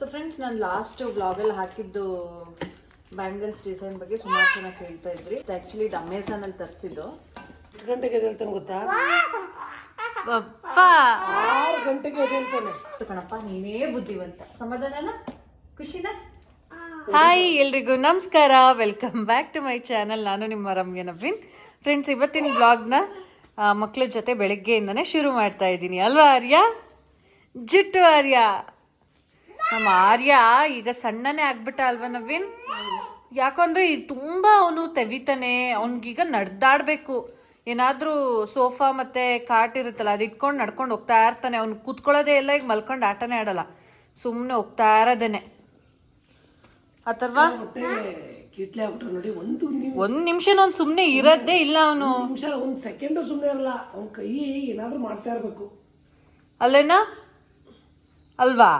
So friends ನಾನು last ವ್ಲಾಗಲ್ಲಿ ಹಾಕಿದ್ದು ಬ್ಯಾಂಗಲ್ಸ್ ಡಿಸೈನ್ ಬಗ್ಗೆ ಸುಮಾರು ಜನ ಕೇಳ್ತಾ ಇದ್ರಿ. ಆ್ಯಕ್ಚುಲಿ ಇದು ಅಮೆಝಾನಲ್ಲಿ ತರಿಸಿದ್ದು. ಎಷ್ಟು ಗಂಟೆಗೆ ಎದ್ದೇಳ್ತಾನೆ ಗೊತ್ತಾ? ಆರು ಗಂಟೆಗೆ ಎದ್ದೇಳ್ತಾನೆ. ಕಣಪ್ಪ ನೀನೇ ಬುದ್ಧಿವಂತ. ಸಮಾಧಾನನ? ಖುಷಿನಾ? ಹಾಯ್ ಎಲ್ರಿಗೂ ನಮಸ್ಕಾರ. Welcome back to my channel ನಾನು ನಿಮ್ಮ ರಮ್ಯ ನವೀನ್. ಫ್ರೆಂಡ್ಸ್ ಇವತ್ತಿನ ಬ್ಲಾಗ್ನ ಮಕ್ಕಳ ಜೊತೆ ಬೆಳಗ್ಗೆಯಿಂದನೇ ಶುರು ಮಾಡ್ತಾ ಇದ್ದೀನಿ. ಅಲ್ವಾ ಆರ್ಯ? ಜಿಟ್ಟು ಆರ್ಯ. ನಮ್ಮ ಆರ್ಯ ಈಗ ಸಣ್ಣನೇ ಆಗ್ಬಿಟ್ಟ ಅಲ್ವಾ ನವೀನ್ ಯಾಕಂದ್ರೆ ಈಗ ತುಂಬಾ ಅವನು ತೆವಿತಾನೆ ಅವ್ನಿಗೀಗ ನಡೆದಾಡಬೇಕು. ಏನಾದ್ರೂ ಸೋಫಾ ಮತ್ತೆ ಕಾಟ್ ಇರುತ್ತಲ್ಲ ಅದು ಇಟ್ಕೊಂಡು ನಡ್ಕೊಂಡು ಹೋಗ್ತಾ ಇರ್ತಾನೆ. ಅವ್ನು ಕೂತ್ಕೊಳ್ಳೋದೇ ಇಲ್ಲ ಈಗ ಮಲ್ಕೊಂಡು ಆಟನೇ ಆಡಲ್ಲ. ಸುಮ್ಮನೆ ಹೋಗ್ತಾ ಇರೋದೇನೆ. ಅಥರ್ವಾ? ನೋಡಿ ಒಂದು ನಿಮಿಷ ಒಂದ್ ನಿಮಿಷ ಅವ್ನು ಸುಮ್ಮನೆ ಇರೋದೇ ಇಲ್ಲ ಅವನು. ನಿಮಿಷ ಒಂದು ಸೆಕೆಂಡು ಸುಮ್ಮನೆ ಇರಲ್ಲ. ಅವ್ನ ಕೈ ಏನಾದ್ರೂ ಮಾಡ್ತಾ ಇರಬೇಕು. ಅಲ್ಲೇನಾ? ಅಲ್ವಾ?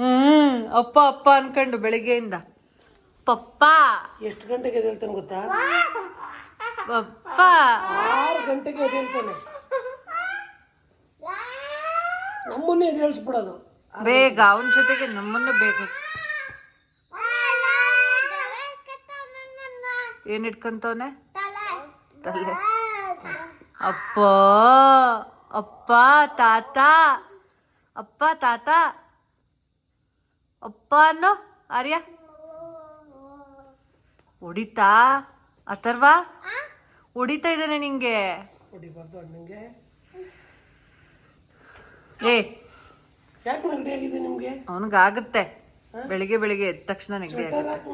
ಹ್ಮ್ ಅಪ್ಪ ಅಪ್ಪ ಅನ್ಕೊಂಡು ಬೆಳಿಗ್ಗೆಯಿಂದ. ಪಪ್ಪ. ಎಷ್ಟು ಗಂಟೆಗೆ ಎದ್ದೇಳ್ತಾನೆ ಗೊತ್ತಾ? ಪಪ್ಪ. ಆರು ಗಂಟೆಗೆ ಎದ್ದೇಳ್ತಾನೆ. ನಮ್ಮನ್ನ ಎದ್ದೇಳಿಸ್ಬಿಡೋದು. ಬೇಗ ಅವನ ಜೊತೆಗೆ ನಮ್ಮನ್ನ ಬೇಗ ಏನ್ ಇಟ್ಕೊಂತವನೆ? ತಲೆ. ಅಪ್ಪ ಅಪ್ಪ ತಾತ. ಅಪ್ಪ ತಾತ. ಅಪ್ಪ ಅನ್ನೋ ಆರ್ಯ? ಹೊಡಿತಾ? ಅಥರ್ವಾ? ಹೊಡಿತಾ ಇದ್ದಾನೆ ನಿಂಗೆ. ಏ ಅವನಿಗಾಗತ್ತೆ. ಬೆಳಿಗ್ಗೆ ಬೆಳಿಗ್ಗೆ ಎದ್ದ ತಕ್ಷಣ ನೆಗಡಿ ಆಗುತ್ತೆ.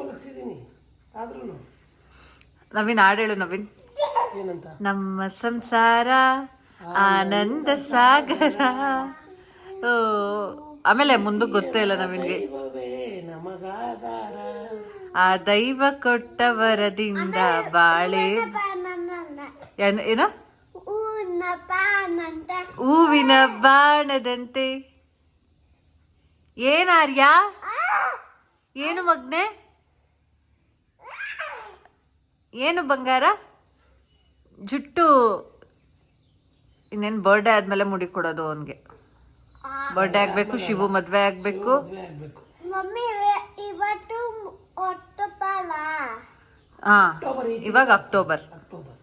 ನವೀನ್ ಹಾಡೇಳು ನವೀನ್. ಏನಂತ? ನಮ್ಮ ಸಂಸಾರ ಆನಂದ ಸಾಗರ. ಓ ಆಮೇಲೆ ಮುಂದೆ ಗೊತ್ತೇ ಇಲ್ಲ ನಮಗೆ. ಆ ದೈವ ಕೊಟ್ಟ ವರದಿಂದ ಬಾಳೆ ಏನು ಹೂವಿನ ಬಾಣದಂತೆ. ಏನಾರ್ಯ ಏನು ಮಗ್ನೆ? ಏನು ಬಂಗಾರ? ಜುಟ್ಟು. ಇನ್ನೇನು ಬರ್ಡೇ ಆದಮೇಲೆ ಮುಡಿ ಕೊಡೋದು ಅವನಿಗೆ. ಬರ್ಡೇ ಆಗ್ಬೇಕು ಶಿವು ಮದ್ವೆ ಆಗ್ಬೇಕು. ಮಮ್ಮಿ ಇವತ್ತು ಹಾ ಇವಾಗ ಅಕ್ಟೋಬರ್ ಅಕ್ಟೋಬರ್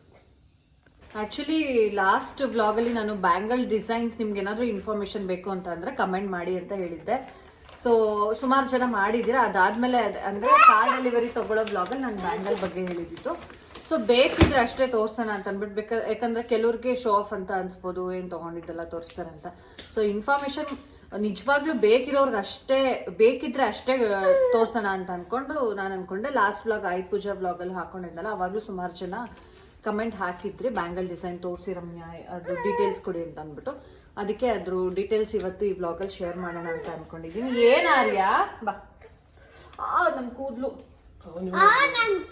ಆಕ್ಚುಲಿ ಲಾಸ್ಟ್ ವ್ಲಾಗಲ್ಲಿ ನಾನು ಬ್ಯಾಂಗಲ್ ಡಿಸೈನ್ಸ್ ನಿಮ್ಗೆ ಏನಾದರೂ ಇನ್ಫಾರ್ಮೇಶನ್ ಬೇಕು ಅಂತ ಅಂದ್ರೆ ಕಮೆಂಟ್ ಮಾಡಿ ಅಂತ ಹೇಳಿದ್ದೆ. ಸೊ ಸುಮಾರು ಜನ ಮಾಡಿದ್ದೀರಾ? ಅದಾದ್ಮೇಲೆ ಅದ್- ಅಂದ್ರೆ ಕಾರ್ ಡೆಲಿವರಿ ತಗೊಳ್ಳೋ ವ್ಲಾಗಲ್ಲಿ ನಾನು ಬ್ಯಾಂಗಲ್ ಬಗ್ಗೆ ಹೇಳಿದ್ದು. ಸೊ ಬೇಕಿದ್ರೆ ಅಷ್ಟೇ ತೋರ್ಸೋಣ ಅಂತ ಅಂದ್ಬಿಟ್ಟು ಬೇಕಾದ್ರೆ ಯಾಕಂದ್ರೆ ಕೆಲವ್ರಿಗೆ ಶೋ ಆಫ್ ಅಂತ ಅನ್ಸ್ಬೋದು, ಏನು ತಗೊಂಡಿದ್ದೆಲ್ಲ ತೋರಿಸ್ತಾರೆ ಅಂತ. ಸೊ ಇನ್ಫಾರ್ಮೇಶನ್ ನಿಜವಾಗ್ಲೂ ಬೇಕಿರೋರ್ಗೆ ಅಷ್ಟೇ ಬೇಕಿದ್ರೆ ಅಷ್ಟೇ ತೋರ್ಸೋಣ ಅಂತ ಅನ್ಕೊಂಡು ನಾನು ಅನ್ಕೊಂಡೆ. ಲಾಸ್ಟ್ ವ್ಲಾಗ್ ಆಯ್ ಪೂಜಾ ವ್ಲಾಗಲ್ಲಿ ಹಾಕೊಂಡಿದ್ದಲ್ಲ, ಅವಾಗಲೂ ಸುಮಾರು ಜನ ಕಮೆಂಟ್ ಹಾಕಿದ್ರಿ. ಬ್ಯಾಂಗಲ್ ಡಿಸೈನ್ ತೋರಿಸಿ ರಮ್ಯಾ, ಅದು ಡೀಟೇಲ್ಸ್ ಕೊಡಿ ಅಂತ ಅಂದ್ಬಿಟ್ಟು. ಅದಕ್ಕೆ ಅದ್ರ ಡೀಟೇಲ್ಸ್ ಇವತ್ತು ಈ ಬ್ಲಾಗಲ್ಲಿ ಶೇರ್ ಮಾಡೋಣ ಅಂತ ಅನ್ಕೊಂಡಿದ್ದೀನಿ. ಏನ್ ಆರ್ಯ? ಬಾ. ಆ ಕೂದಲು. ನನ್ ಕೂದು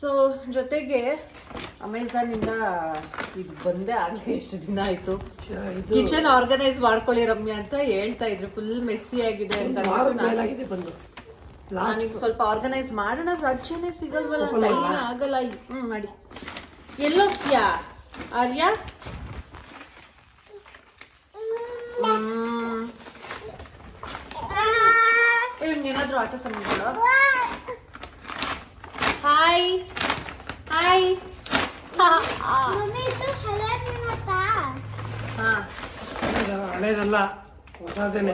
ಸೊ ಜೊತೆಗೆ ಅಮೆಝಾನ್ ಇಂದ ಇದು ಬಂದೆ ಆಗಲೇ ಎಷ್ಟು ದಿನ ಆಯ್ತು. ಕಿಚನ್ ಆರ್ಗನೈಸ್ ಮಾಡ್ಕೊಳ್ಳಿ ರಮ್ಯ ಅಂತ ಹೇಳ್ತಾ ಇದ್ರು. ಫುಲ್ ಮೆಸ್ಸಿ ಆಗಿದೆ ಅಂತ ಬಂದು. ನನಗೆ ಸ್ವಲ್ಪ ಆರ್ಗನೈಸ್ ಮಾಡೋಣ. ರಜೆನೆ ಸಿಗಲ್ವಲ್ಲ ಟೈಮ್ ಆಗಲ್ಲ ಹ್ಮ್ ಮಾಡಿ. ಎಲ್ಲೋಗ್ತೀಯಾ ಆರ್ಯ? ಏನಾದ್ರು ಆಟ ಸಮಯ ಹಾಯ್ ಹಾಯ್ ಹಳೇದಲ್ಲ ಹೊಸದೇನೆ.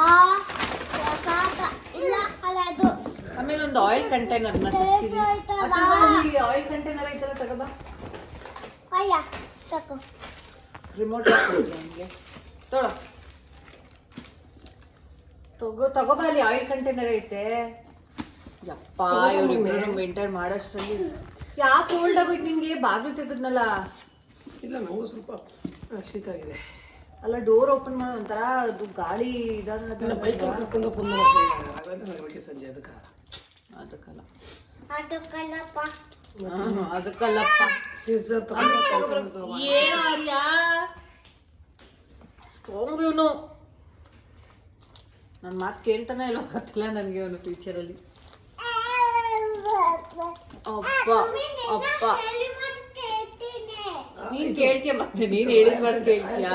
ಆ ಹೊಸಾದ ಇಲ್ಲ ಹಳೆದು. ಆಮೇಲೆ ಒಂದು ಆಯಿಲ್ ಕಂಟೈನರ್ ಆಯಿಲ್ ಕಂಟೈನರ್ ಐತಲ್ಲ ತಗೋಬಾ ಅಯ್ಯ ತಕೋ ರಿಮೋಟ್ ತಗೋ ತಗೋಬಾ ಅಲ್ಲಿ ಆಯಿಲ್ ಕಂಟೈನರ್ ಐತೆ. ಯಪ್ಪ ಇವ್ರಿಬ್ರು ಮೇಂಟೈನ್ ಮಾಡೋಷ್ಟರಲ್ಲಿ ಯಾಕೆ ಕೋಲ್ಡ್ ಆಗೋಯ್ತು ನಿಂಗೆ? ಬಾಗಿಲು ತೆಗೆದ್ನಲ್ಲ ಇಲ್ಲ ನಾವು ಸ್ವಲ್ಪ ಶೀತ ಆಗಿದೆ. ಅಲ್ಲ ಡೋರ್ ಓಪನ್ ಮಾಡೋ ಒಂಥರ ಅದು ಗಾಳಿ ಇದಾದ ಬೈಕ್ ಕರ್ಕೊಂಡು ಫೋನ್ ನಗರಕ್ಕೆ ಸಂಜೆ ಅದಕ್ಕೆ ಅದಕ್ಕಲ್ಲ. ಅದಕ್ಕಲ್ಲಪ್ಪ. ಅದಕ್ಕಲ್ಲಪ್ಪ. ಸೀಸರ್ ತಗೊಂಡು ಏನು ಆರ್ಯ? ಸ್ಟ್ರಾಂಗ್ ಇವನು. ನನ್ನ ಮಾತು ಕೇಳ್ತಾನೆ ಇಲ್ಲ ಗೊತ್ತಿಲ್ಲ ನನಗೆ ಅವನು ಫ್ಯೂಚರಲ್ಲಿ ಅಪ್ಪ ಅಪ್ಪ ನೀನ್ ಕೇಳ್ತೀಯ ಮತ್ತೆ ನೀನ್ ಹೇಳಿದ್ ಮಾತು ಕೇಳ್ತೀಯಾ?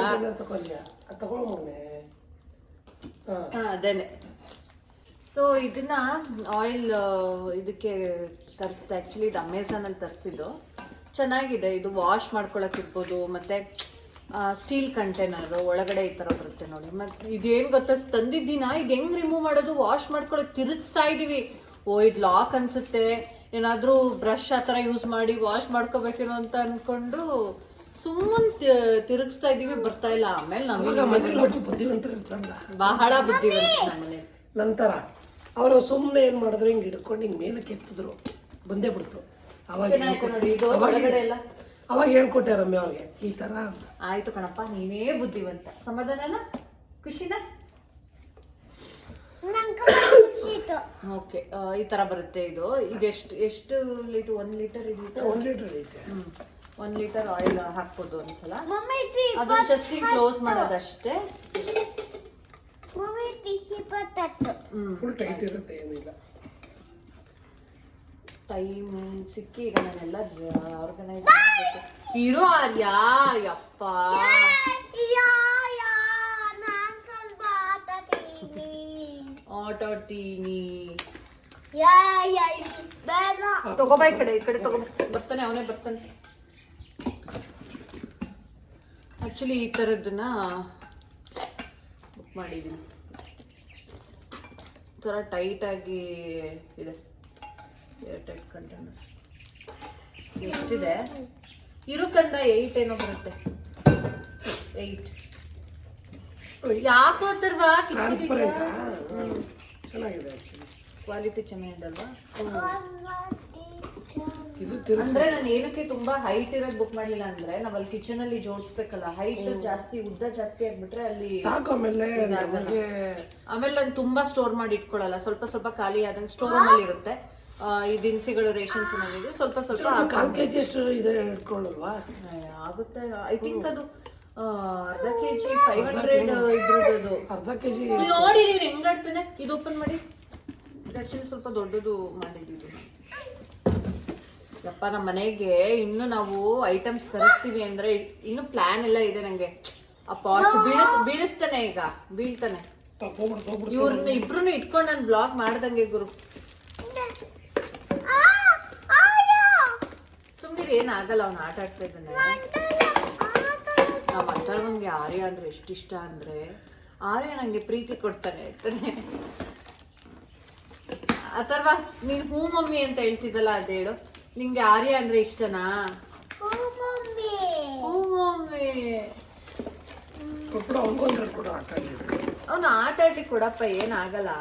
ಅದೇನೆ ಸೊ ಇದನ್ನ ಆಯಿಲ್ ಇದಕ್ಕೆ ತರಿಸಿದೆ. ಆ್ಯಕ್ಚುಲಿ ಇದು ಅಮೆಝಾನಲ್ಲಿ ತರಿಸಿದ್ದು. ಚೆನ್ನಾಗಿದೆ. ಇದು ವಾಶ್ ಮಾಡ್ಕೊಳಕ್ ಇರ್ಬೋದು ಮತ್ತೆ ಸ್ಟೀಲ್ ಕಂಟೈನರ್ ಒಳಗಡೆ ಈ ತರ ಬರುತ್ತೆ ನೋಡಿ. ಮತ್ತೆ ಇದೇನು ಗೊತ್ತಾ? ತಂದಿದ್ದೀನ ಇದು ಹೆಂಗ್ ರಿಮೂವ್ ಮಾಡೋದು? ವಾಶ್ ಮಾಡ್ಕೊಳಕ್ ತಿರುಗಿಸ್ತಾ ಇದೀವಿ. ಓ ಇದು ಲಾಕ್ ಅನ್ಸುತ್ತೆ. ಏನಾದ್ರೂ ಬ್ರಷ್ ಆ ಥರ ಯೂಸ್ ಮಾಡಿ ವಾಶ್ ಮಾಡ್ಕೋಬೇಕೇನೋ ಅಂತ ಅನ್ಕೊಂಡು ಸುಮ್ಮನೆ ತಿರುಗಿಸ್ತಾ ಇದೀವಿ ಬರ್ತಾ ಇಲ್ಲ. ಆಮೇಲೆ ನಮಗೆ ಮನೇಲಿ ಒಟ್ಟು ಬುದ್ಧಿವಂತರು ಇರ್ತಾರಲ್ಲ ಬಹಳ ಬುದ್ಧಿವಂತ ನಮ್ಮನೆ ನಂತರ ಅವರು ಸುಮ್ಮನೆ ಏನ್ ಮಾಡಿದ್ರು ಹಿಂಗೆ ಹಿಡ್ಕೊಂಡು ಹಿಂಗೆ ಮೇಲಕ್ಕೆ ಎತ್ತಿದ್ರು. ಬಂದೇ ಬಿಡ್ತು. ಅವಾಗ ನೋಡಿ ಇದು ಒಳಗಡೆ ಎಲ್ಲ. ಅವಾಗ ಹೇಳ್ಕೊಟ್ಟೆ ರಮ್ಯ ಅವ್ರಿಗೆ ಈ ತರ ಆಯ್ತು ಕಣಪ್ಪ ನೀನೇ ಬುದ್ಧಿವಂತ. ಸಮಾಧಾನನ? ಖುಷಿನಾ? ಓಕೆ ಈ ತರ ಬರುತ್ತೆ ಇದು. ಇದೆಷ್ಟು ಎಷ್ಟು ಲೀಟರ್ ಒನ್ ಲೀಟರ್ ಇದು ಒಂದ್ ಲೀಟರ್ ಐತೆ. ಹ್ಮ್. ಒನ್ ಲೀಟರ್ ಆಯಿಲ್ ಹಾಕೋದು ಒಂದ್ಸಲ. ಮಮ್ಮಿ ಟಿ ಅದನ್ನ ಜಸ್ಟ್ ಕ್ಲೋಸ್ ಮಾಡೋದಷ್ಟೇ. ಫುಲ್ ಟೈಟ್ ಇರುತ್ತೆ ಏನಿಲ್ಲ ಟೈಮ್ ಸಿಕ್ಕಿ ಈಗ ನಾನೆಲ್ಲ ಆರ್ಗನೈಸ್ ಮಾಡಬೇಕು ಇರೋ ಆರ್ಯಾ ಯಪ್ಪ ಯಾ ಯಾ ನಾನ್ ಸ್ವಲ್ಪ ಆಟಾಡ್ತೀನಿ ಆಟಾಡ್ತೀನಿ ತಗೋಬಾ ಈ ಕಡೆ ಈ ಕಡೆ ತಗೋ ಬರ್ತಾನೆ ಅವನೇ ಬರ್ತಾನೆ. ಆಕ್ಚುಲಿ ಈ ಥರದ್ದನ್ನ ಬುಕ್ ಮಾಡಿದ್ದೀನಿ ಥರ ಟೈಟಾಗಿ ಇದೆ. ಏರ್ ಟೈಟ್ ಕಂಟೈನರ್ಸ್ ಎಷ್ಟಿದೆ? ಇರುಕಂದ ಏಯ್ಟ್ ಏನೋ ಬರುತ್ತೆ. ಏಯ್ಟ್ ಯಾಕೋ ತರ್ವಾ ಟ್ರಾನ್ಸ್ಪರೆಂಟ್ ಚೆನ್ನಾಗಿದೆ ಕ್ವಾಲಿಟಿ ಚೆನ್ನಾಗಿದಲ್ವಾ? ಇದು ಅಂದ್ರೆ ನಾನು ಏನಕ್ಕೆ ತುಂಬಾ ಹೈಟ್ ಇರೋದ್ ಬುಕ್ ಮಾಡ್ಲಿಲ್ಲ ಅಂದ್ರೆ ನಾವ್ ಅಲ್ಲಿ ಕಿಚನ್ ಅಲ್ಲಿ ಜೋಡಿಸ್ಬೇಕಲ್ಲ ಹೈಟ್ ಜಾಸ್ತಿ ಉದ್ದ ಜಾಸ್ತಿ ಆಗ್ಬಿಟ್ರೆ ಅಲ್ಲಿ ಸಾಕು ಆಮೇಲೆ ನಮಗೆ ಆಮೇಲೆ ನಾನು ತುಂಬಾ ಸ್ಟೋರ್ ಮಾಡಿ ಇಟ್ಕೊಳ್ಳಲ್ಲ ಸ್ವಲ್ಪ ಸ್ವಲ್ಪ ಖಾಲಿ ಆದಂಗೆ ಸ್ಟೋರ್ ಅಲ್ಲಿ ಇರುತ್ತೆ. ಆ, ಈ ದಿನಸಿಗಳು ರೇಷನ್ಸ್ ಏನಾದ್ರು ಸ್ವಲ್ಪ ಸ್ವಲ್ಪ ಹಾಕ್- ಕಾಲ್ ಕೆ ಜಿ ಅಷ್ಟು ಇದೆ ಇಟ್ಕೊಳ್ಳಲ್ವಾ? ಆಗುತ್ತೆ. ಐ ಥಿಂಕ್ ಅದು ಅರ್ಧ ಕೆಜಿ ಫೈವ್ ಹಂಡ್ರೆಡ್ ಇದ್ರದ್ದು. ಅರ್ಧ ಕೆಜಿ. ನೋಡಿ ನೀವು ಹೆಂಗಾಡ್ತಾನೆ ಇದು ಓಪನ್ ಮಾಡಿ. ಆಕ್ಚುಲಿ ಸ್ವಲ್ಪ ದೊಡ್ಡದು ಮಾಡಿದ್ದು ಯಪ್ಪ ನಮ್ಮ ಮನೆಗೆ ಇನ್ನು ನಾವು ಐಟಮ್ಸ್ ತರಿಸ್ತೀವಿ ಅಂದ್ರೆ ಇನ್ನು ಪ್ಲಾನ್ ಎಲ್ಲ ಇದೆ ನಂಗೆ. ಆ ಪಾಟ್ಸ್ ಬೀಳಿಸ್ ಬೀಳಿಸ್ತಾನೆ ಈಗ. ಬೀಳ್ತಾನೆ. ಇವ್ರನ್ನ ಇಬ್ರು ಇಟ್ಕೊಂಡು ನಾನು ಬ್ಲಾಗ್ ಮಾಡ್ದಂಗೆ ಗುರು. ಸುಮ್ಮನೆ ಏನಾಗಲ್ಲ ಅವ್ನು ಆಟ ಆಡ್ತಾ ಇದ್ದಾನೆ. ನಾವು ಅಥರ್ವನ್ಗೆ ಆರ್ಯ ಅಂದ್ರೆ ಎಷ್ಟಿಷ್ಟ ಇಷ್ಟ ಅಂದ್ರೆ ಆರ್ಯ ನಂಗೆ ಪ್ರೀತಿ ಕೊಡ್ತಾನೆ ಇರ್ತಾನೆ ಅಥರ್ವ ನೀನ್ ಹೂ ಮಮ್ಮಿ ಅಂತ ಹೇಳ್ತಿದ್ದಲ್ಲ ಅದೇಳು ನಿಂಗೆ ಆರ್ಯ ಅಂದ್ರೆ ಇಷ್ಟನಾ? ಅವನು ಹೂ ಮಮ್ಮಿ. ಅವ್ನು ಆಟ ಆಡ್ಲಿಕ್ಕೆ ಕೊಡಪ್ಪ ಏನಾಗಲ್ಲ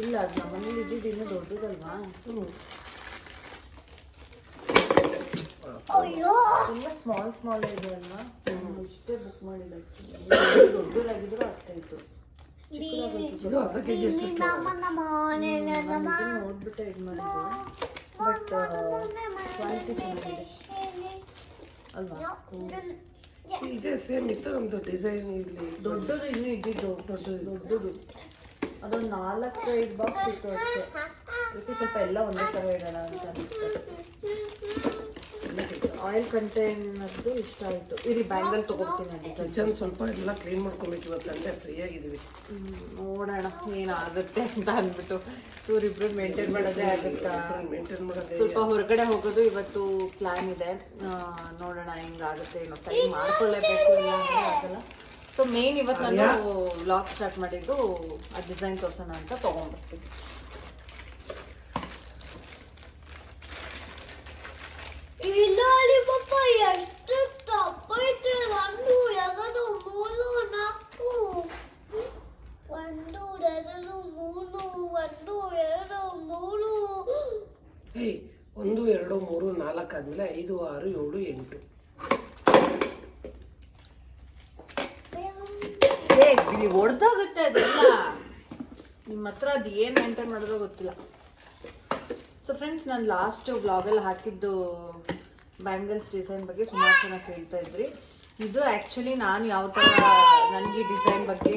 ಇಲ್ಲ ಅದು ನಮ್ಮನೇಲಿ ಇದ್ದಿದ್ದು ಇನ್ನೂ ದೊಡ್ಡದಲ್ವಾ? ಎಲ್ಲ ಸ್ಮಾಲ್ ಸ್ಮಾಲ್ ಇದೆ ಅಲ್ವಾ? ಇಷ್ಟೇ ಬುಕ್ ಮಾಡಿಲ್ಲ actually. ದೊಡ್ಡದಾಗಿದ್ರು ಆಗ್ತಾ ಇತ್ತು ಇದು ನೋಡ್ಬಿಟ್ಟೆ ಮಾಡಿದ್ದು. ಬಟ್ ಕ್ವಾಲಿಟಿ ಚೆನ್ನಾಗಿದೆ. ಅಲ್ವಾ? ಇದೇ ಸೇಮ್ ಇತ್ತು ನಮ್ದು ಡಿಸೈನ್ ಇಲ್ಲಿ. ದೊಡ್ಡದು ಇನ್ನೂ ಇದ್ದಿದ್ದು. ದೊಡ್ಡದು ದೊಡ್ಡದು. ಅದೊಂದು ನಾಲ್ಕು ಐದು ಬಾಕ್ಸ್ ಇತ್ತು ಅಷ್ಟೇ. ಅದಕ್ಕೆ ಸ್ವಲ್ಪ ಎಲ್ಲ ಒಂದೇ ಥರ ಇಡೋಣ ಅಂತ ಆಯಿಲ್ ಕಂಟೈನರ್ದು ಇಷ್ಟ ಆಯಿತು. ಇರಿ ಬ್ಯಾಂಗಲ್ ತೊಗೊಳ್ತೀನಿ ಕಿಚನ್ ಸ್ವಲ್ಪ. ಎಲ್ಲ ಕ್ಲೀನ್ ಮಾಡ್ಕೊಬೇಕು ಇವತ್ತು ಸಂಡೇ ಫ್ರೀ ಆಗಿದ್ದೀವಿ. ನೋಡೋಣ ಏನಾಗುತ್ತೆ ಅಂತ ಅಂದ್ಬಿಟ್ಟು. ಇವರಿಬ್ರು ಮೇಂಟೈನ್ ಮಾಡೋದೇ ಆಗುತ್ತಾ? ಮೇಂಟೈನ್ ಮಾಡೋದೇ ಸ್ವಲ್ಪ ಹೊರಗಡೆ ಹೋಗೋದು ಇವತ್ತು ಪ್ಲ್ಯಾನ್ ಇದೆ. ನೋಡೋಣ ಹೆಂಗಾಗುತ್ತೆ ಏನೋ ಟೈಮ್ ಮಾಡ್ಕೊಳ್ಳೇಬೇಕು ಇಲ್ಲ ಅಂತ ಆಗಲ್ಲ. ಸೊ ಮೇನ್ ಇವತ್ತು ನಾನು ವ್ಲಾಗ್ ಸ್ಟಾರ್ಟ್ ಮಾಡಿದ್ದು ಆ ಡಿಸೈನ್ ತೋರ್ಸೋಣ ಅಂತ ತೊಗೊಂಡ್ಬರ್ತೀನಿ ಇಲ್ಲಿ ಪಪ್ಪ ಎಷ್ಟು ತಪ್ಪೈತೆ ಒಂದು ಎರಡು ಮೂರು ನಾಲ್ಕು ಒಂದು ಎರಡು ಮೂರು ಒಂದು ಎರಡು ಮೂರು ಏಯ್ ಒಂದು ಎರಡು ಮೂರು ನಾಲ್ಕು ಆದ್ಮೇಲೆ ಐದು ಆರು ಏಳು ಎಂಟು ಏ ಇಲ್ಲಿ ಒಡ್ದೋಗುತ್ತೆ ಅದೆಲ್ಲ ನಿಮ್ಮ ಹತ್ರ ಅದು ಏನು ಮೇಂಟೈನ್ ಮಾಡೋದೋ ಗೊತ್ತಿಲ್ಲ ಸೊ ಫ್ರೆಂಡ್ಸ್ ನಾನು ಲಾಸ್ಟ್ ವ್ಲಾಗಲ್ಲಿ ಹಾಕಿದ್ದು ಬ್ಯಾಂಗಲ್ಸ್ ಡಿಸೈನ್ ಬಗ್ಗೆ ಸುಮಾರು ಜನ ಕೇಳ್ತಾ ಇದ್ರಿ. ಇದು ಆ್ಯಕ್ಚುಲಿ ನಾನು ಯಾವ ಥರ ನನಗೆ ಡಿಸೈನ್ ಬಗ್ಗೆ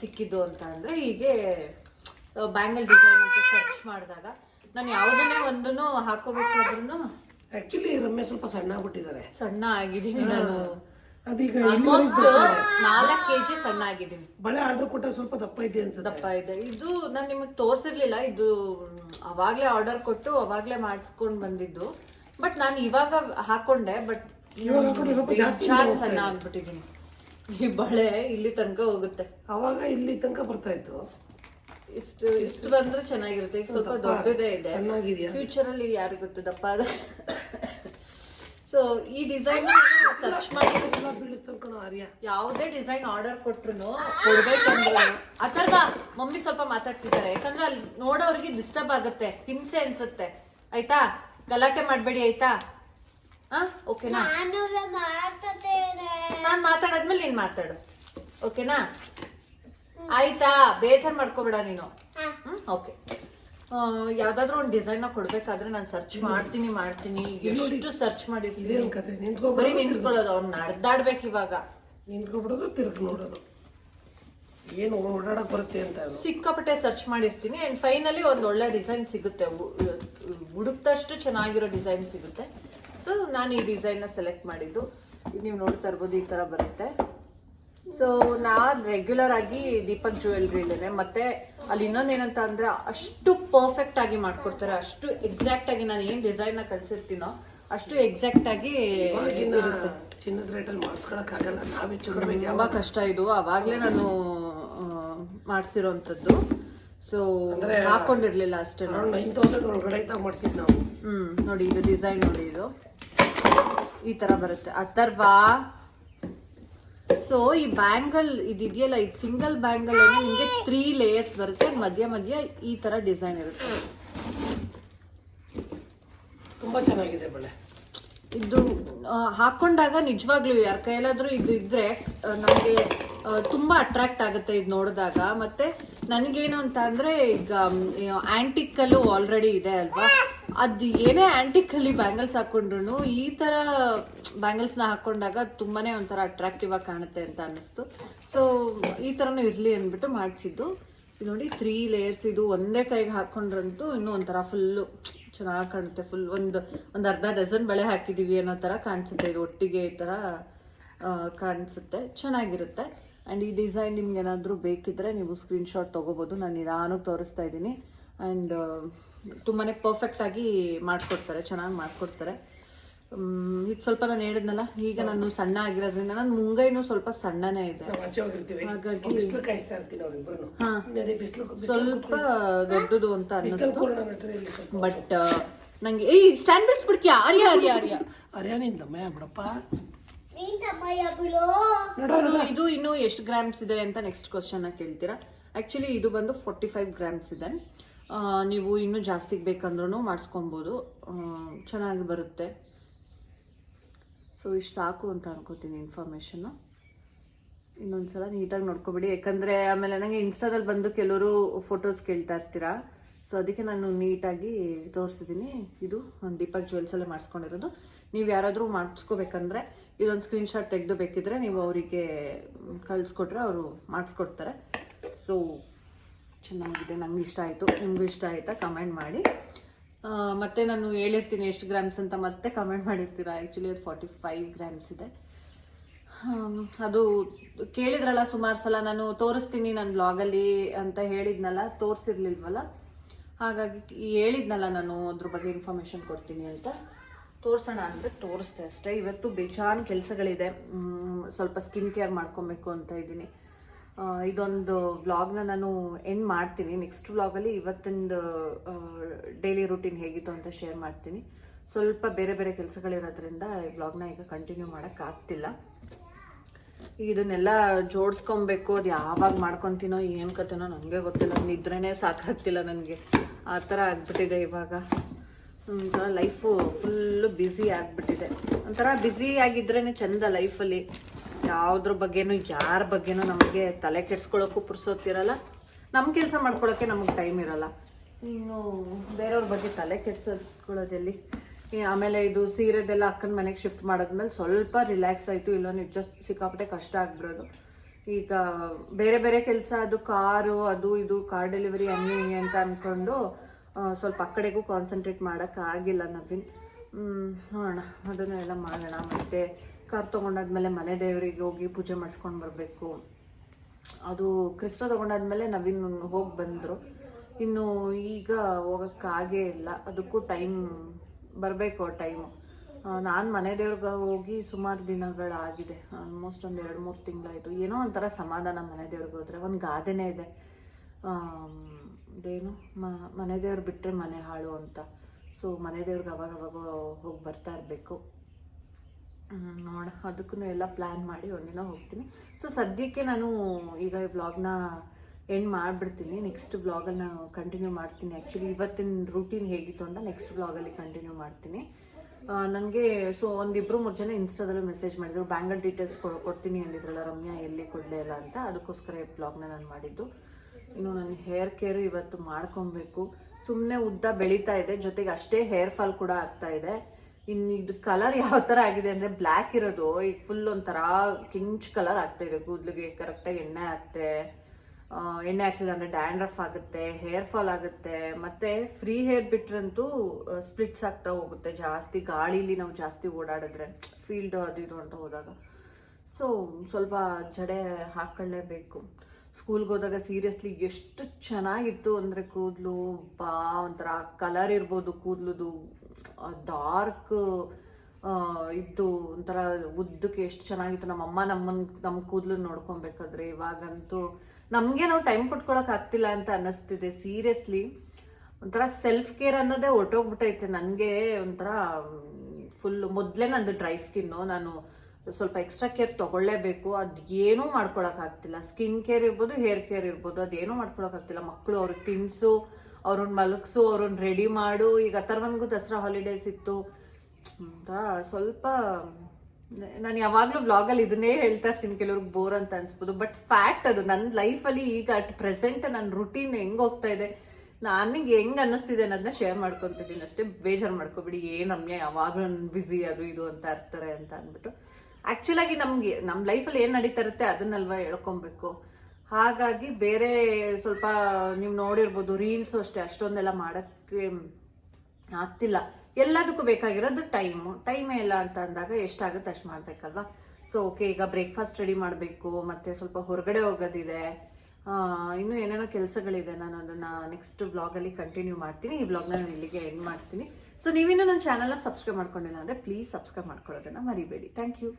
ಸಿಕ್ಕಿದ್ದು ಅಂತ ಅಂದರೆ ಹೀಗೆ ಬ್ಯಾಂಗಲ್ ಡಿಸೈನ್ ಅಂತ ಸರ್ಚ್ ಮಾಡಿದಾಗ ನಾನು ಯಾವುದನ್ನೇ ಒಂದನ್ನು ಹಾಕೋಬೇಕಾದ್ರೂ ಆ್ಯಕ್ಚುಲಿ ರಮ್ಯ ಸ್ವಲ್ಪ ಸಣ್ಣ ಆಗ್ಬಿಟ್ಟಿದ್ದಾರೆ. ಸಣ್ಣ ಆಗಿದ್ದೀನಿ ನಾನು. ಅದೀಗ ಆಲ್ಮೋಸ್ಟ್ ನಾಲ್ಕು ಕೆಜಿ ಸಣ್ಣ ಆಗಿದ್ದೀನಿ. ಬಳೆ ಆರ್ಡರ್ ಕೊಟ್ಟ ಸ್ವಲ್ಪ ದಪ್ಪ ಇದೆ ಅನ್ಸುತ್ತೆ. ದಪ್ಪ ಇದೆ. ಇದು ನಾನು ನಿಮಗೆ ತೋರಿಸಿರ್ಲಿಲ್ಲ. ಇದು ಅವಾಗ್ಲೇ ಆರ್ಡರ್ ಕೊಟ್ಟು ಅವಾಗ್ಲೇ ಮಾಡಿಸ್ಕೊಂಡ್ ಬಂದಿದ್ದು. ಬಟ್ ನಾನು ಇವಾಗ ಹಾಕೊಂಡೆ ಬಟ್ ಸಣ್ಣ ಆಗ್ಬಿಟ್ಟಿದೀನಿ ಈ ಬಳೆ ಇಲ್ಲಿ ತನಕ ಹೋಗುತ್ತೆ. ಅವಾಗ ಇಲ್ಲಿ ತನಕ ಬರ್ತಾ ಇತ್ತು. ಇಷ್ಟು ಇಷ್ಟು ಬಂದ್ರೆ ಚೆನ್ನಾಗಿರುತ್ತೆ. ಈಗ ಸ್ವಲ್ಪ ದೊಡ್ಡದೇ ಇದೆ. ಫ್ಯೂಚರಲ್ಲಿ ಫ್ಯೂಚರ್ ಅಲ್ಲಿ ಯಾರು ಗೊತ್ತು ದಪ್ಪ ಆದ್ರೆ? ಸೊ ಈ ಡಿಸೈನ್ ಸರ್ಚ್ ಮಾಡಿ. ಯಾವುದೇ ಡಿಸೈನ್ ಆರ್ಡರ್ ಕೊಟ್ರು ಕೊಡ್ಬೇಕಂದ್ರೆ ಅಥರ್ವ ಮಮ್ಮಿ ಸ್ವಲ್ಪ ಮಾತಾಡ್ತಿದ್ದಾರೆ. ಯಾಕಂದ್ರೆ ಅಲ್ಲಿ ನೋಡೋರಿಗೆ ಡಿಸ್ಟರ್ಬ್ ಆಗುತ್ತೆ ಹಿಂಸೆ ಅನ್ಸುತ್ತೆ. ಆಯ್ತಾ? ಗಲಾಟೆ ಮಾಡಬೇಡಿ ಆಯ್ತಾ? ಹಾ ಓಕೆನಾ? ನಾನು ಮಾತಾಡಾದ್ಮೇಲೆ ನೀನ್ ಮಾತಾಡು. ಓಕೆನಾ? ಆಯ್ತಾ? ಬೇಜಾರ್ ಮಾಡ್ಕೋಬೇಡ ನೀನು. ಹ್ಮ್? ಓಕೆ. ಯಾವ್ದಾದ್ರು ಒಂದು ಡಿಸೈನ್ನ ಕೊಡ್ಬೇಕಾದ್ರೆ ನಾನು ಸರ್ಚ್ ಮಾಡ್ತೀನಿ ಮಾಡ್ತೀನಿ. ಎಷ್ಟು ಸರ್ಚ್ ಮಾಡಿರ್ತೀನಿ ಇದೇನ್ ಕತೆ. ನಿಂತ್ಕೊಬಿಡೋದು ಬರೀ ನಿಂತ್ಕೊಳ್ಳೋದು ಅವ್ರು ನಡೆದಾಡ್ಬೇಕು ಇವಾಗ. ನಿಂತ್ಕೊಬಿಡೋದು ತಿರ್ಗಿ ನೋಡೋದು. ಏನು ಓಡಾಡಕ್ ಬರುತ್ತೆ ಅಂತ ಅದು. ಸಿಕ್ಕಾಪಟ್ಟೆ ಸರ್ಚ್ ಮಾಡಿರ್ತೀನಿ. ಅಂಡ್ ಫೈನಲಿ ಒಂದು ಒಳ್ಳೆ ಡಿಸೈನ್ ಸಿಗುತ್ತೆ. ಹು- ಹುಡುಕ್ದಷ್ಟು ಚೆನ್ನಾಗಿರೋ ಡಿಸೈನ್ ಸಿಗುತ್ತೆ. ಸೊ ನಾನು ಈ ಡಿಸೈನ್ ಸೆಲೆಕ್ಟ್ ಮಾಡಿದ್ದು. ನೀವು ನೋಡ್ತಾ ಇರ್ಬೋದು ಈ ತರ ಬರುತ್ತೆ. ಸೊ ನಾನ್ ರೆಗ್ಯುಲರ್ ಆಗಿ ದೀಪಕ್ ಜ್ಯುವೆಲ್ರಿಲೇನೆ ಮತ್ತೆ ಅಲ್ಲಿ ಇನ್ನೊಂದು ಏನಂತ ಅಂದ್ರೆ ಅಷ್ಟು ಪರ್ಫೆಕ್ಟ್ ಆಗಿ ಮಾಡ್ಕೊಡ್ತಾರೆ ಅಷ್ಟು ಎಕ್ಸಾಕ್ಟ್ ಆಗಿ ನಾನು ಏನ್ ಡಿಸೈನ್ನ ಕಳ್ಸಿರ್ತೀನೋ ಅಷ್ಟು ಎಕ್ಸಾಕ್ಟ್ ಆಗಿ ಚಿನ್ನದ ರೇಟಲ್ಲಿ ಮಾಡಿಸ್ಕೊಳಕ್ ಆಗಲ್ಲ ನಾವ್ ಹೆಚ್ಚು ಕಡಿಮೆ ಇದ್ಯಾವ ತುಂಬಾ ಕಷ್ಟ ಇದು. ಅವಾಗ್ಲೇ ನಾನು ಮಾಡಿಸಿರೋಂಥದ್ದು. ಸೊ ಹಾಕೊಂಡಿರ್ಲಿಲ್ಲ ಅಷ್ಟೇ ನೈನ್. ತೌಸಂಡ್ ಒಳಗಡೆ ನಾವು. ಹ್ಞೂ ನೋಡಿ ಇದು ಡಿಸೈನ್ ನೋಡಿ ಇದು. ಈ ತರ ಬರುತ್ತೆ. ಅಥರ್ವಾ ಸೊ ಈ ಬ್ಯಾಂಗಲ್ ಇದೆಯಲ್ಲ ಇದು ಸಿಂಗಲ್ ಬ್ಯಾಂಗಲ್ ನಿಮಗೆ ತ್ರೀ ಲೇಯರ್ಸ್ ಬರುತ್ತೆ. ಮಧ್ಯ ಮಧ್ಯ ಈ ತರ ಡಿಸೈನ್ ಇರುತ್ತೆ. ತುಂಬಾ ಚೆನ್ನಾಗಿದೆ ಬಳೆ. ಇದು ಹಾಕೊಂಡಾಗ ನಿಜವಾಗ್ಲೂ ಯಾರ ಕೈಲಾದ್ರೂ ಇದು ಇದ್ರೆ ನಮ್ಗೆ ತುಂಬಾ ಅಟ್ರಾಕ್ಟ್ ಆಗುತ್ತೆ ಇದು ನೋಡಿದಾಗ. ಮತ್ತೆ ನನಗೇನು ಅಂತ ಅಂದ್ರೆ ಈಗ ಆಂಟಿಕ್ ಅಲ್ಲೂ ಆಲ್ರೆಡಿ ಇದೆ ಅಲ್ವಾ? ಅದು ಏನೇ ಆಂಟಿಕ್ ಅಲ್ಲಿ ಬ್ಯಾಂಗಲ್ಸ್ ಹಾಕೊಂಡ್ರು ಈ ತರ ಬ್ಯಾಂಗಲ್ಸ್ನ ಹಾಕೊಂಡಾಗ ತುಂಬಾನೇ ಒಂಥರ ಅಟ್ರಾಕ್ಟಿವ್ ಆಗಿ ಕಾಣುತ್ತೆ ಅಂತ ಅನಿಸ್ತು ಸೊ ಈ ತರನು ಇರ್ಲಿ ಅಂದ್ಬಿಟ್ಟು ಮಾಡಿಸಿದ್ದು. ನೋಡಿ ತ್ರೀ ಲೇಯರ್ಸ್ ಇದು ಒಂದೇ ಕೈಗೆ ಹಾಕೊಂಡ್ರಂತೂ ಇನ್ನೂ ಒಂಥರ ಫುಲ್ಲು ಚೆನ್ನಾಗಿ ಕಾಣುತ್ತೆ ಫುಲ್ ಒಂದು ಒಂದು ಅರ್ಧ ಡಜನ್ ಬಳೆ ಹಾಕಿದೀವಿ ಅನ್ನೋ ಥರ ಕಾಣಿಸುತ್ತೆ. ಇದು ಒಟ್ಟಿಗೆ ಈ ಥರ ಕಾಣಿಸುತ್ತೆ. ಚೆನ್ನಾಗಿರುತ್ತೆ. ಆ್ಯಂಡ್ ಈ ಡಿಸೈನ್ ನಿಮ್ಗೆ ಏನಾದರೂ ಬೇಕಿದ್ರೆ ನೀವು ಸ್ಕ್ರೀನ್ಶಾಟ್ ತೊಗೋಬೋದು. ನಾನು ನಿಧಾನಕ್ಕೆ ತೋರಿಸ್ತಾ ಇದ್ದೀನಿ. ಆ್ಯಂಡ್ ತುಂಬಾ ಪರ್ಫೆಕ್ಟಾಗಿ ಮಾಡಿಕೊಡ್ತಾರೆ ಚೆನ್ನಾಗಿ ಮಾಡಿಕೊಡ್ತಾರೆ. ಇದು ಸ್ವಲ್ಪ ನಾನು ಹೇಳಿದ್ನಲ್ಲ ಈಗ ನಾನು ಸಣ್ಣ ಆಗಿರೋದ್ರಿಂದ ನಾನು ಮುಂಗೈನೂ ಸ್ವಲ್ಪ ಸಣ್ಣನೇ ಇದೆ. ಹಾಗಾಗಿ ಸ್ವಲ್ಪ ದೊಡ್ಡದು ಅಂತ ಅನ್ನಿಸ್ತು. ಬಟ್ ನಂಗೆ ಏಯ್ ಸ್ಟ್ಯಾಂಡರ್ಡ್ಸ್ ಬಿಡ್ತೀಯ ಆರ್ಯ ಆರ್ಯ ಆರ್ಯ ಮಯ ಬಿಡಪ್ಪ? ಇದು ಇನ್ನು ಎಷ್ಟು ಗ್ರಾಮ್ಸ್ ಇದೆ ಅಂತ ನೆಕ್ಸ್ಟ್ ಕ್ವಶನ್ ಕೇಳ್ತೀರಾ? ಆಕ್ಚುಲಿ ಇದು ಬಂದು ಫೋರ್ಟಿ ಫೈವ್ ಗ್ರಾಮ್ಸ್ ಇದೆ. ಆ, ನೀವು ಇನ್ನೂ ಜಾಸ್ತಿ ಬೇಕಂದ್ರೂ ಮಾಡಿಸ್ಕೊಬೋದು. ಚೆನ್ನಾಗಿ ಬರುತ್ತೆ. ಸೊ ಇಷ್ಟು ಸಾಕು ಅಂತ ಅನ್ಕೋತೀನಿ ಇನ್ಫಾರ್ಮೇಷನ್ನು ಇನ್ನೊಂದ್ಸಲ ನೀಟಾಗಿ ನೋಡ್ಕೊಬಿಡಿ. ಯಾಕಂದರೆ ಆಮೇಲೆ ನನಗೆ ಇನ್ಸ್ಟಾದಲ್ಲಿ ಬಂದು ಕೆಲವರು ಫೋಟೋಸ್ ಕೇಳ್ತಾ ಇರ್ತೀರಾ? ಸೊ ಅದಕ್ಕೆ ನಾನು ನೀಟಾಗಿ ತೋರಿಸಿದ್ದೀನಿ ಇದು ಒಂದು ದೀಪಕ್ ಜ್ಯುವೆಲ್ಸಲ್ಲೇ ಮಾಡಿಸ್ಕೊಂಡಿರೋದು. ನೀವು ಯಾರಾದರೂ ಮಾಡಿಸ್ಕೋಬೇಕಂದ್ರೆ ಇದೊಂದು ಸ್ಕ್ರೀನ್ಶಾಟ್ ತೆಗೆದು ಬೇಕಿದ್ರೆ ನೀವು ಅವರಿಗೆ ಕಳಿಸ್ಕೊಟ್ರೆ ಅವರು ಮಾಡಿಸ್ಕೊಡ್ತಾರೆ. ಸೊ ಚೆನ್ನಾಗಿದೆ, ನಂಗೆ ಇಷ್ಟ ಆಯಿತು. ನಿಮಗೂ ಇಷ್ಟ ಆಯಿತಾ? ಕಮೆಂಟ್ ಮಾಡಿ. ಮತ್ತೆ ನಾನು ಹೇಳಿರ್ತೀನಿ ಎಷ್ಟು ಗ್ರಾಮ್ಸ್ ಅಂತ ಮತ್ತೆ ಕಮೆಂಟ್ ಮಾಡಿರ್ತೀರಾ? ಆ್ಯಕ್ಚುಲಿ ಅದು ಫಾರ್ಟಿ ಫೈವ್ ಗ್ರಾಮ್ಸ್ ಇದೆ ಅದು ಕೇಳಿದ್ರಲ್ಲ ಸುಮಾರು ಸಲ, ನಾನು ತೋರಿಸ್ತೀನಿ ನನ್ನ ಬ್ಲಾಗಲ್ಲಿ ಅಂತ ಹೇಳಿದ್ನಲ್ಲ, ತೋರಿಸಿರ್ಲಿಲ್ವಲ್ಲ? ಹಾಗಾಗಿ ಹೇಳಿದ್ನಲ್ಲ ನಾನು ಅದ್ರ ಬಗ್ಗೆ ಇನ್ಫಾರ್ಮೇಷನ್ ಕೊಡ್ತೀನಿ ಅಂತ. ತೋರಿಸೋಣ ಅಂದರೆ ತೋರಿಸ್ದೆ ಅಷ್ಟೇ. ಇವತ್ತು ಬೇಜಾನ್ ಕೆಲಸಗಳಿದೆ. ಸ್ವಲ್ಪ ಸ್ಕಿನ್ ಕೇರ್ ಮಾಡ್ಕೊಬೇಕು ಅಂತ ಇದ್ದೀನಿ. ಇದೊಂದು ವ್ಲಾಗ್ನ ನಾನು ಎಂಡ್ ಮಾಡ್ತೀನಿ. ನೆಕ್ಸ್ಟ್ ವ್ಲಾಗಲ್ಲಿ ಇವತ್ತಿಂದು ಡೈಲಿ ರೂಟೀನ್ ಹೇಗಿತ್ತು ಅಂತ ಶೇರ್ ಮಾಡ್ತೀನಿ. ಸ್ವಲ್ಪ ಬೇರೆ ಬೇರೆ ಕೆಲಸಗಳಿರೋದ್ರಿಂದ ಈ ವ್ಲಾಗ್ನ ಈಗ ಕಂಟಿನ್ಯೂ ಮಾಡೋಕ್ಕಾಗ್ತಿಲ್ಲ ಇದನ್ನೆಲ್ಲ ಜೋಡಿಸ್ಕೊಬೇಕು. ಅದು ಯಾವಾಗ ಮಾಡ್ಕೊತೀನೋ, ಏನು ಕತೆನೋ ನನಗೆ ಗೊತ್ತಿಲ್ಲ. ನಿದ್ರೆನೇ ಸಾಕಾಗ್ತಿಲ್ಲ ನನಗೆ. ಆ ಥರ ಆಗ್ಬಿಟ್ಟಿದೆ ಇವಾಗ. ಲೈಫು ಲೈಫು ಫುಲ್ಲು ಬ್ಯುಸಿ ಆಗಿಬಿಟ್ಟಿದೆ. ಒಂಥರ ಬ್ಯುಸಿ ಆಗಿದ್ರೇ ಚೆಂದ ಲೈಫಲ್ಲಿ ಯಾವುದ್ರ ಬಗ್ಗೆನೂ, ಯಾರ ಬಗ್ಗೆನೂ ನಮಗೆ ತಲೆ ಕೆಡ್ಸ್ಕೊಳ್ಳೋಕ್ಕೂ ಪುರ್ಸೋತಿರಲ್ಲ ನಮ್ಮ ಕೆಲಸ ಮಾಡ್ಕೊಳ್ಳೋಕ್ಕೆ ನಮಗೆ ಟೈಮ್ ಇರಲ್ಲ. ಇನ್ನು ಬೇರೆಯವ್ರ ಬಗ್ಗೆ ತಲೆ ಕೆಡ್ಸ್ಕೊಳ್ಳೋದೆಲ್ಲಿ ಈ ಆಮೇಲೆ ಇದು ಸೀರೆದೆಲ್ಲ ಅಕ್ಕನ ಮನೆಗೆ ಶಿಫ್ಟ್ ಮಾಡಿದ್ಮೇಲೆ ಸ್ವಲ್ಪ ರಿಲ್ಯಾಕ್ಸ್ ಆಯಿತು. ಇಲ್ಲ ನಿಜ ಸಿಕ್ಕಾಪಟ್ಟೆ ಕಷ್ಟ ಆಗ್ಬಿಡೋದು. ಈಗ ಬೇರೆ ಬೇರೆ ಕೆಲಸ, ಅದು ಕಾರು, ಅದು ಇದು ಕಾರ್ ಡೆಲಿವರಿ ಹಂಗೆ ಅಂತ ಅಂದ್ಕೊಂಡು ಸ್ವಲ್ಪ ಆ ಕಡೆಗೂ ಕಾನ್ಸಂಟ್ರೇಟ್ ಮಾಡೋಕ್ಕಾಗಿಲ್ಲ ನವೀನ್. ನೋಡೋಣ. ಅದನ್ನು ಎಲ್ಲ ಮಾಡೋಣ. ಮತ್ತು ಕಾರ್ ತೊಗೊಂಡಾದ್ಮೇಲೆ ಮನೆ ದೇವರಿಗೆ ಹೋಗಿ ಪೂಜೆ ಮಾಡಿಸ್ಕೊಂಡು ಬರಬೇಕು. ಅದು ಕ್ರಿಸ್ಟ ತೊಗೊಂಡಾದ್ಮೇಲೆ ನವೀನ್ ಹೋಗಿ ಬಂದರು. ಇನ್ನು ಈಗ ಹೋಗೋಕ್ಕಾಗೇ ಇಲ್ಲ. ಅದಕ್ಕೂ ಟೈಮ್ ಬರಬೇಕು ಟೈಮು ನಾನು ಮನೆ ದೇವ್ರಿಗೆ ಹೋಗಿ ಸುಮಾರು ದಿನಗಳಾಗಿದೆ. ಆಲ್ಮೋಸ್ಟ್ ಒಂದು ಎರಡು ಮೂರು ತಿಂಗಳಾಯಿತು. ಏನೋ ಒಂಥರ ಸಮಾಧಾನ ಮನೆ ದೇವ್ರಿಗೆ ಹೋದರೆ. ಒಂದು ಗಾದೆನೇ ಇದೆ. ಇದೇನು? ಮನೆ ದೇವ್ರು ಬಿಟ್ಟರೆ ಮನೆ ಹಾಳು ಅಂತ. ಸೊ ಮನೆ ದೇವ್ರಿಗೆ ಅವಾಗ ಅವಾಗ ಹೋಗಿ ಬರ್ತಾ ಇರಬೇಕು. ನೋಡ ಅದಕ್ಕೂ ಎಲ್ಲ ಪ್ಲ್ಯಾನ್ ಮಾಡಿ ಒಂದಿನ ಹೋಗ್ತೀನಿ. ಸೊ ಸದ್ಯಕ್ಕೆ ನಾನು ಈಗ ಈ ವ್ಲಾಗ್ನ ಎಂಡ್ ಮಾಡಿಬಿಡ್ತೀನಿ. ನೆಕ್ಸ್ಟ್ ವ್ಲಾಗಲ್ಲಿ ನಾನು ಕಂಟಿನ್ಯೂ ಮಾಡ್ತೀನಿ. ಆ್ಯಕ್ಚುಲಿ ಇವತ್ತಿನ ರೂಟೀನ್ ಹೇಗಿತ್ತು ಅಂತ ನೆಕ್ಸ್ಟ್ ವ್ಲಾಗಲ್ಲಿ ಕಂಟಿನ್ಯೂ ಮಾಡ್ತೀನಿ. ನನಗೆ, ಸೊ ಒಂದಿಬ್ಬರು ಮೂರು ಜನ ಇನ್ಸ್ಟಾದಲ್ಲೂ ಮೆಸೇಜ್ ಮಾಡಿದ್ರು. ಬ್ಯಾಂಗಲ್ ಡೀಟೇಲ್ಸ್ ಕೊಡ್ತೀನಿ ಅಂದಿದ್ರಲ್ಲ ರಮ್ಯಾ, ಎಲ್ಲಿ ಕೊಡಲೇ ಇಲ್ಲ ಅಂತ. ಅದಕ್ಕೋಸ್ಕರ ಈ ಬ್ಲಾಗ್ನ ನಾನು ಮಾಡಿದ್ದು. ಇನ್ನು ನನ್ನ ಹೇರ್ ಕೇರು ಇವತ್ತು ಮಾಡ್ಕೊಬೇಕು. ಸುಮ್ಮನೆ ಉದ್ದ ಬೆಳೀತಾ ಇದೆ. ಜೊತೆಗೆ ಅಷ್ಟೇ ಹೇರ್ ಫಾಲ್ ಕೂಡ ಆಗ್ತಾ ಇದೆ. ಇನ್ನು ಇದು ಕಲರ್ ಯಾವ ಥರ ಆಗಿದೆ ಅಂದರೆ ಬ್ಲ್ಯಾಕ್ ಇರೋದು. ಈಗ ಫುಲ್ ಒಂಥರ ಕಿಂಚ್ ಕಲರ್ ಆಗ್ತಾ ಇದೆ. ಕೂದಲಿಗೆ ಕರೆಕ್ಟಾಗಿ ಎಣ್ಣೆ ಹಾಕ್ತೆ ಎಣ್ಣೆ ಹಾಕ್ಲಿಲ್ಲ ಅಂದರೆ ಡ್ಯಾಂಡ್ರಫ್ ಆಗುತ್ತೆ ಹೇರ್ ಫಾಲ್ ಆಗುತ್ತೆ. ಮತ್ತು ಫ್ರೀ ಹೇರ್ ಬಿಟ್ರಂತೂ ಸ್ಪ್ಲಿಟ್ಸ್ ಆಗ್ತಾ ಹೋಗುತ್ತೆ. ಜಾಸ್ತಿ ಗಾಳಿಲಿ ನಾವು ಜಾಸ್ತಿ ಓಡಾಡಿದ್ರೆ ಫೀಲ್ಡ್ ಅದು ಇದು ಅಂತ ಹೋದಾಗ. ಸೊ ಸ್ವಲ್ಪ ಜಡೆ ಹಾಕೊಳ್ಳೇಬೇಕು. ಸ್ಕೂಲ್ಗೆ ಹೋದಾಗ ಸೀರಿಯಸ್ಲಿ ಎಷ್ಟು ಚೆನ್ನಾಗಿತ್ತು ಅಂದರೆ ಕೂದಲು, ಬಾ, ಒಂಥರ ಕಲರ್ ಇರ್ಬೋದು ಕೂದಲುದು. ಡಾರ್ಕ್ ಇದ್ದು ಒಂಥರ ಉದ್ದಕ್ಕೆ ಎಷ್ಟು ಚೆನ್ನಾಗಿತ್ತು. ನಮ್ಮಮ್ಮ ನಮ್ಮನ್, ನಮ್ಮ ಕೂದಲು ನೋಡ್ಕೊಬೇಕಾದ್ರೆ. ಇವಾಗಂತೂ ನಮಗೆ ನಾವು ಟೈಮ್ ಕೊಟ್ಕೊಳಕ್ ಆಗ್ತಿಲ್ಲ ಅಂತ ಅನ್ನಿಸ್ತಿದೆ. ಸೀರಿಯಸ್ಲಿ ಒಂಥರ ಸೆಲ್ಫ್ ಕೇರ್ ಅನ್ನೋದೇ ಹೊರ್ಟೋಗ್ಬಿಟ್ಟೈತೆ. ನನಗೆ ಒಂಥರ ಫುಲ್ ಮೊದಲೇ ನಂದು ಡ್ರೈ ಸ್ಕಿನ್ನು. ನಾನು ಸ್ವಲ್ಪ ಎಕ್ಸ್ಟ್ರಾ ಕೇರ್ ತಗೊಳ್ಳೇಬೇಕು. ಅದು ಏನೂ ಮಾಡ್ಕೊಳಕ್ ಆಗ್ತಿಲ್ಲ. ಸ್ಕಿನ್ ಕೇರ್ ಇರ್ಬೋದು ಹೇರ್ ಕೇರ್ ಇರ್ಬೋದು ಅದೇನೂ ಮಾಡ್ಕೊಳಕ್ ಆಗ್ತಿಲ್ಲ. ಮಕ್ಕಳು ಅವ್ರಿಗೆ ತಿನ್ಸು, ಅವ್ರನ್ನ ಮಲಗಿಸು, ಅವ್ರನ್ನ ರೆಡಿ ಮಾಡು. ಈಗ ಅಥರ್ವನ್ಗೂ ದಸರಾ ಹಾಲಿಡೇಸ್ ಇತ್ತು. ಅಂತ ಸ್ವಲ್ಪ, ನಾನು ಯಾವಾಗಲೂ ಬ್ಲಾಗಲ್ಲಿ ಇದನ್ನೇ ಹೇಳ್ತಾ ಇರ್ತೀನಿ. ಕೆಲವ್ರಿಗೆ ಬೋರ್ ಅಂತ ಅನ್ಸ್ಬೋದು. ಬಟ್ ಫ್ಯಾಕ್ಟ್ ಅದು ನನ್ನ ಲೈಫಲ್ಲಿ ಈಗ ಅಟ್ ಪ್ರೆಸೆಂಟ್ ನನ್ನ ರುಟೀನ್ ಹೆಂಗ್ ಹೋಗ್ತಾ ಇದೆ, ನನಗೆ ಹೆಂಗೆ ಅನ್ನಿಸ್ತಿದೆ ಅನ್ನೋದನ್ನ ಶೇರ್ ಮಾಡ್ಕೊತಿದ್ದೀನಿ ಅಷ್ಟೇ. ಬೇಜಾರು ಮಾಡ್ಕೊಬಿಡಿ. ಏನು ನಮಗೆ ಯಾವಾಗಲೂ ಬ್ಯುಸಿ ಅದು ಇದು ಅಂತ ಇರ್ತಾರೆ ಅಂತ ಅಂದ್ಬಿಟ್ಟು. ಆ್ಯಕ್ಚುಲ್ ಆಗಿ ನಮಗೆ ನಮ್ಮ ಲೈಫಲ್ಲಿ ಏನು ನಡೀತಾ ಇರುತ್ತೆ ಅದನ್ನಲ್ವಾ ಹೇಳ್ಕೊಬೇಕು. ಹಾಗಾಗಿ ಬೇರೆ ಸ್ವಲ್ಪ ನೀವು ನೋಡಿರ್ಬೋದು ರೀಲ್ಸು ಅಷ್ಟೇ, ಅಷ್ಟೊಂದೆಲ್ಲ ಮಾಡೋಕ್ಕೆ ಆಗ್ತಿಲ್ಲ. ಎಲ್ಲದಕ್ಕೂ ಬೇಕಾಗಿರೋದು ಟೈಮು ಟೈಮೇ ಇಲ್ಲ ಅಂತ ಅಂದಾಗ ಎಷ್ಟಾಗುತ್ತೆ ಅಷ್ಟು ಮಾಡಬೇಕಲ್ವಾ? ಸೊ ಓಕೆ ಈಗ ಬ್ರೇಕ್ಫಾಸ್ಟ್ ರೆಡಿ ಮಾಡಬೇಕು, ಮತ್ತೆ ಸ್ವಲ್ಪ ಹೊರಗಡೆ ಹೋಗೋದಿದೆ. ಇನ್ನೂ ಏನೇನೋ ಕೆಲಸಗಳಿದೆ, ನಾನು ಅದನ್ನು ನೆಕ್ಸ್ಟ್ ಬ್ಲಾಗಲ್ಲಿ ಕಂಟಿನ್ಯೂ ಮಾಡ್ತೀನಿ. ಈ ಬ್ಲಾಗ್ನ ನಾನು ಇಲ್ಲಿಗೆ ಎಂಡ್ ಮಾಡ್ತೀನಿ. ಸೊ ನೀವಿನ್ನೂ ನನ್ನ ಚಾನಲ್ನ ಸಬ್ಸ್ಕ್ರೈಬ್ ಮಾಡ್ಕೊಂಡಿಲ್ಲ ಅಂದರೆ ಪ್ಲೀಸ್ ಸಬ್ಸ್ಕ್ರೈಬ್ ಮಾಡ್ಕೊಳ್ಳೋದನ್ನು ಮರಿಬೇಡಿ. Thank you